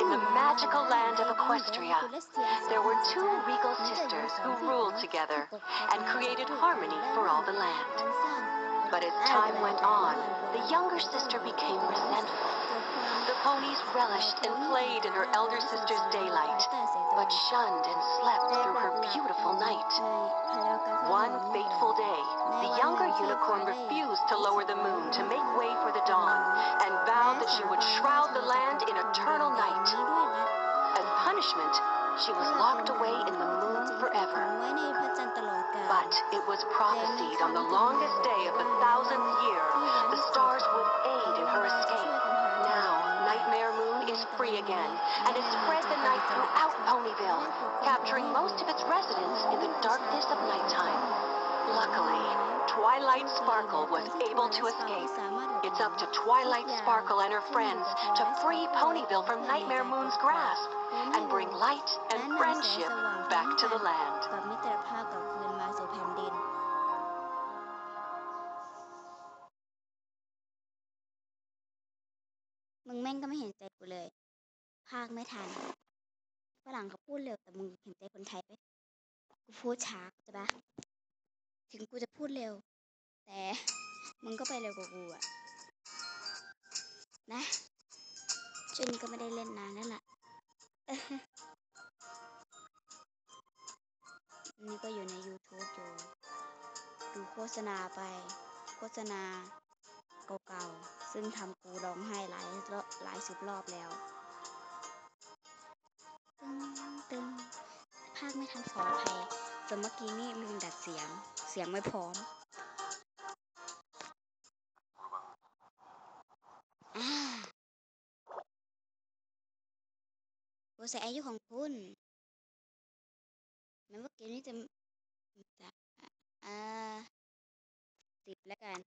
In the magical land of Equestria, there were two regal sisters who ruled together and created harmony for all the land. But as time went on, the younger sister became resentful. The ponies relished and played in her elder sister's daylight, but shunned and slept through her beautiful night. One fateful day, the younger unicorn refused refused to lower the moon to make way for the dawn and vowed that she would shroud the land in eternal night. As punishment, she was locked away in the moon forever. But it was prophesied on the longest day of the thousandth year, the stars would aid in her escape. Now, Nightmare Moon is free again and has spread the night throughout Ponyville, capturing most of its residents in the darkness of nighttime. Luckily, Twilight Sparkle was able to escape. It's up to Twilight Sparkle and her friends to free Ponyville from Nightmare Moon's grasp and bring light and friendship back to the land. กับมิตรภาพกลับคืนมาสู่แผ่นดิน มึงแม่งก็ไม่เห็นใจกูเลย ภาคไม่ทันฝรั่งเขาพูดเร็วแต่มึงเห็นใจคนไทยไหมกูพูดช้าใช่ปะ ถึงกูจะพูดเร็ว แต่มึงก็ไปเร็วกว่ากูอะนะจุนก็ไม่ได้เล่นนานแล้วล่ะนี่ก็อยู่ใน YouTube อยู่ ดูโฆษณาไป โฆษณาเก่าๆ ซึ่งทำกูร้องไห้หลายรอบหลายสิบรอบแล้ว ตึงตึงภาคไม่ทันขออภัยส่วนเมื่อกี้นี่ลืมดัดเสียง สียงไม่พร้อมอ่ากูใส่อายุของคุณแม้ว่าเกมนี้จะอ่าสิบแล้วกัน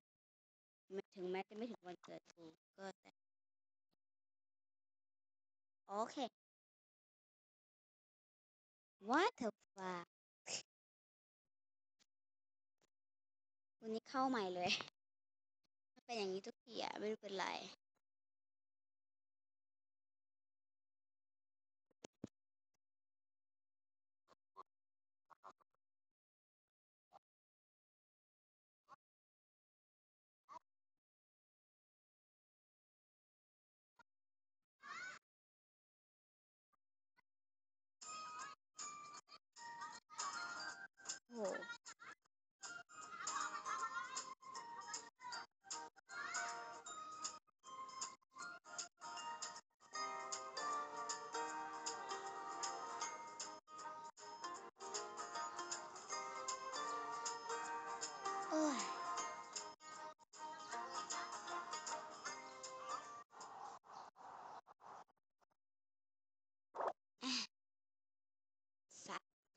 มถึงแม้จะไม่ถึงวันเกิดกูก็แต่โอเค What the fuck วันนี้เข้าใหม่เลย เป็นอย่างนี้ทุกทีอะไม่รู้เป็นไร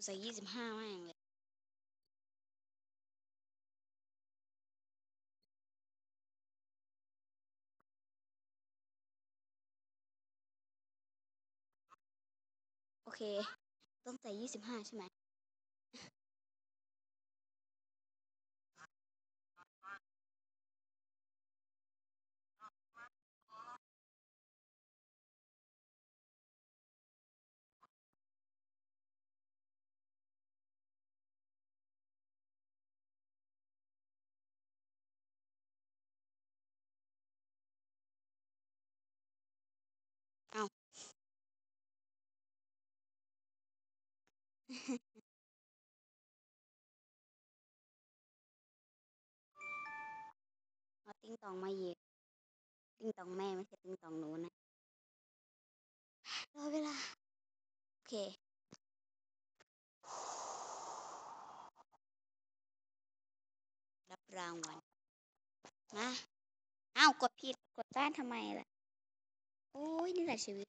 ใส่ยี่สิบห้าแม่งเลยโอเค ต้องใส่ยี่สิบห้าใช่ไหม ติ้งตองมาเหยียบติ้งตองแม่ไม่ใช่ติ้งตองหนูนะรอเวลา โอเครับรางวัลมาอ้าวกดผิดกดด้านทำไมล่ะ โอ้ยนี่แหละชีวิต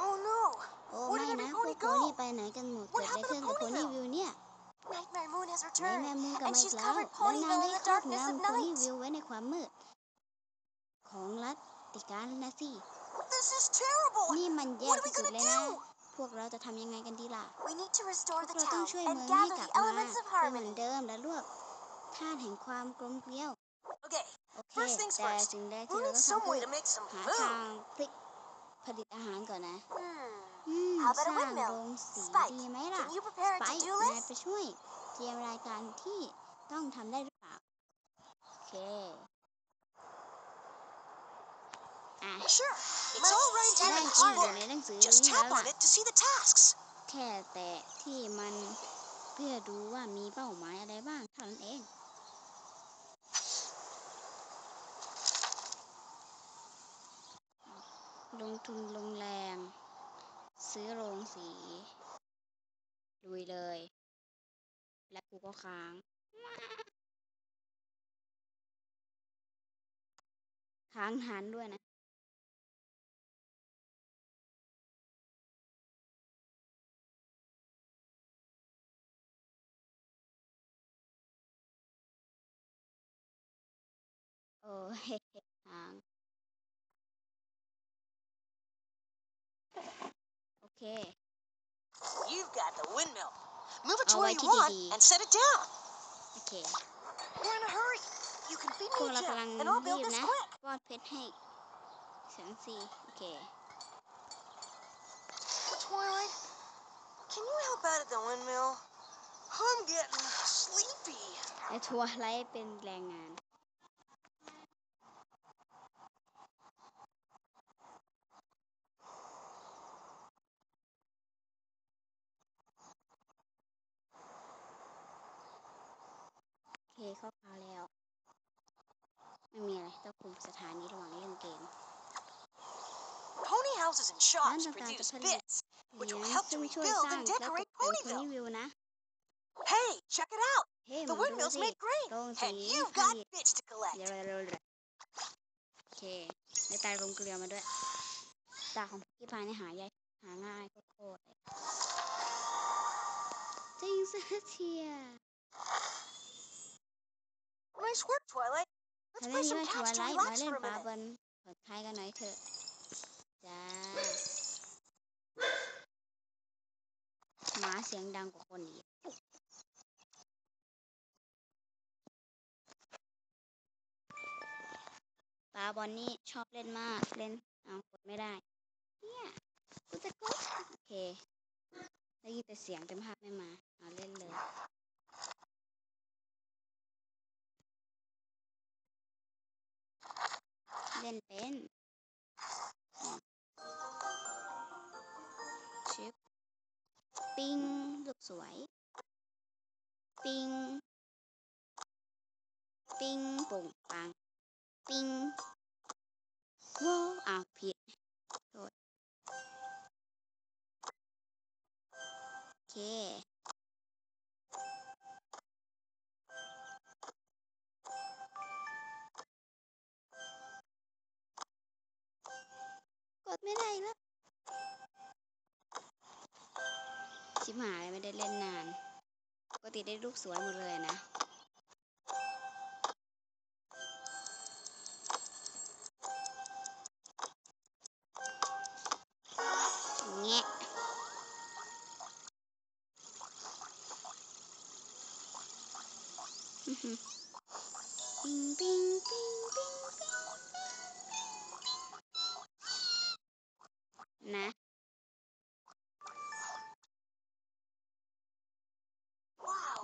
Oh no! โอ้ Where ไม่ did นะพว everybody กโพนี่ go? ไปไหนกันหมด What เกิดอะไร happened to ขึ้นกับโพนี่ Ponyville? วิวเนี่ย Nightmare Moon has ใน returned, แม่มุงกลับ and มาอี she's กแล้ว covered และนาง Ponyville ได้ in the ครอบ darkness งำ of โพนี่ night. วิวไว้ในความมืด ของรัฐติการนะสิ This is terrible! นี่มันแย่ What are we ที่สุด gonna เลยนะ do? พวกเราจะทำยังไงกันดีล่ะ We need to พว restore ก the เราต้อง town ช่วย and เมืองให้ gather กลับ the มา elements of เพื่อเหมือน harmony. เดิมและรวบธาตุแห่งความกลมเกลียว Okay, โอเค First things แต่ first, สิ่งแรก we'll ที่เรา need ต้อง some ทำคื way อ to make some หา food. ทางพลิกผลิตอาหารก่อนนะ Hmm. อืม How ส about a ร้าง windmill? โรงสี Spike, ดีไหมล่ะ Can you prepare ไป a to-do นาย list? ไปช่วยเตรียมรายการที่ต้องทำได้หรือเปล่า โอเค อะ Sure. It's all right ได้ in จริง the อยู่ book. ในหนังสือ Just นี่ tap แล้วล่ะ on it to see the tasks. แค่แต่ที่มันเพื่อดูว่ามีเป้าหมายอะไรบ้างเท่านั้นเอง ลงทุนลงแรง ซื้อโรงสีลุยเลย และกูก็ค้าง ค้างทันด้วยนะโอ้เฮ้ค้าง โอเค You've got the windmill. Move it to Oh, where like you it want did. and set it down. โอเค We're in a hurry. You can feed พว me ก a เรา gem, กำลัง and I'll รี build บ this นะ quick. ป้อนเพชรให้เสียงสีโอเค Twilight, can you help out at the windmill? I'm getting sleepy. ไอทัวร์ไลท์เป็นแรงงาน โอเคเข้าพาวแล้ว ไม่มีอะไรต้องคุมสถานีระหว่างเล่นเกม Pony houses and ร้าน shops ต่างๆจะ produce ผลิต bits. เหรี which ย will ญ help to ซึ่งช่วย rebuild สร้าง and และตก decorate แต่ง Ponyville. โพนี่วิวนะ Hey, check it out. เฮ้ย The มาดู windmills สิ make grain, โรงสี and you've ผ got ลิต bits to collect. เดี๋ยวเร็วๆโอเคในตายลงเกลือมาด้วย ตาของพี่พายนี่หายากหาง่ายโคตรๆเลยจริงซะเชีย Nice work, Twilight. ทำ Let's ได้ play นี้ some ว่าทัว taps ร์ to ไลท์มา relax เล่น for a ปลา minute. บอลผ่อนคลายกันหน่อยเถอะจ้าหมาเสียงดังกว่าคนอีกปลาบอลนี่ชอบเล่นมากเล่นเอากดไม่ได้ เนี่ยกูจะกดโอเคได้ยินแต่เสียงแต่ภาพไม่มา เอาเล่นเลย เล่นเป็นชิปปิงลูกสวย ปิง ปิงปุ่งปัง ปิงโว้อ้าวผิดโทษโอเค ชิบหายไม่ได้เล่นนาน ปกติได้ลูกสวยหมดเลยนะแงะปิ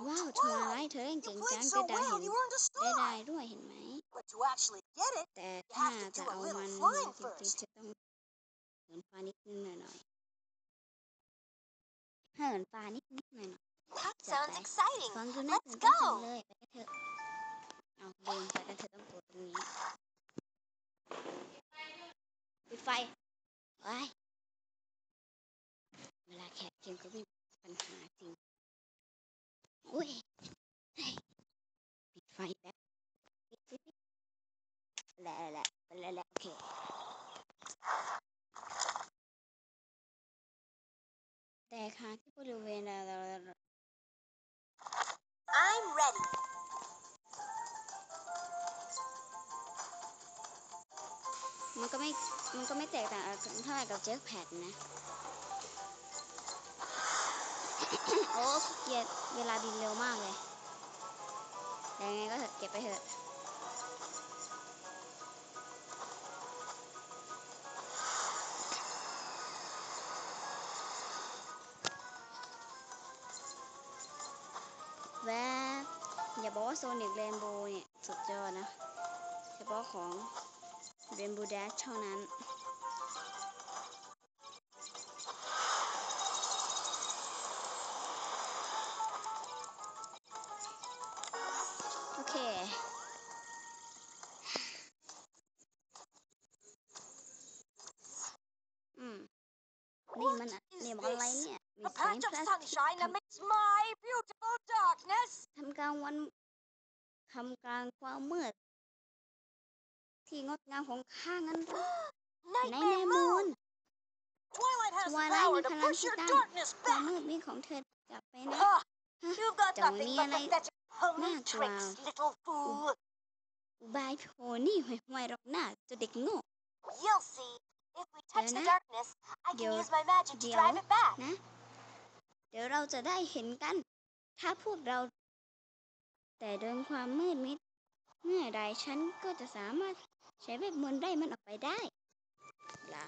ว้าวทวาย Twilight. เธอเล่น You เก่ง played จัง so ได้ได้ well, เห็น you earned a ได้ได้ star. ด้วยเห็นไหม But to actually get it, แต่ You ถ้า have to จะ do a เอา little มัน flying จริง first. ๆจะต้องเหินฟ้านิดนึงหน่อยหน่อยๆเหินฟ้านิดนิดหน่อยหน่อย that Dạ, sounds đây. exciting. ฟังดูน่า Let's ตื่นเต้นจัง go. เลยไปกันเถอะเอาลืมไปกันเถอะต้องกดตรงนี้ปิดไฟไว้เวลาแขกเกมก็มีปัญหาจริงอุ้ยเฮ้ยปิดไฟแป๊บปิดปิดปิดแหละแหละแหละแหละโอเค แต่ค่ะที่บริเวณเรา I'm ready. มันก็ไม่ มันก็ไม่แตกต่างกันเท่าไหร่กับเจ็คแพดนะ โอ้เกลียดเวลาบินเร็วมากเลยแต่ยังไงก็เถอะเก็บไปเถอะ โซนิกเรนโบว์เนี่ย สุดยอดนะ เฉพาะของเรนโบว์แดชเท่านั้นโอเคอืม นี่มันอะนี่มันอะไรเนี่ย มี A แสง patch of พลาสติก sunshine amidst my beautiful darkness. ทำกลางวัน ทำกลางความมืด ที่งดงามของข้างั้นในแม่ Nightmare มูน moon. Twilight has the Twilight power ni to pala push your kita. darkness ความ back. มืดมิดของเธอกลับไปนะ Ah, you've got Chẳng nothing nghĩ but này. pathetic pony Nè, tricks, wow. little fool. อุบายโผนี่ห่วยห่วยๆหรอกหน้าเจะเด็กโง่ You'll see. If we touch the Nè. darkness, I can Vô- use my magic to vô. drive it back. นะ เดี๋ยวเราจะได้เห็นกัน ถ้าพวกเรา แต่โดนความมืดมิด เมื่อใดฉันก็จะสามารถใช้เวทมนต์ได้มันออกไปได้ละ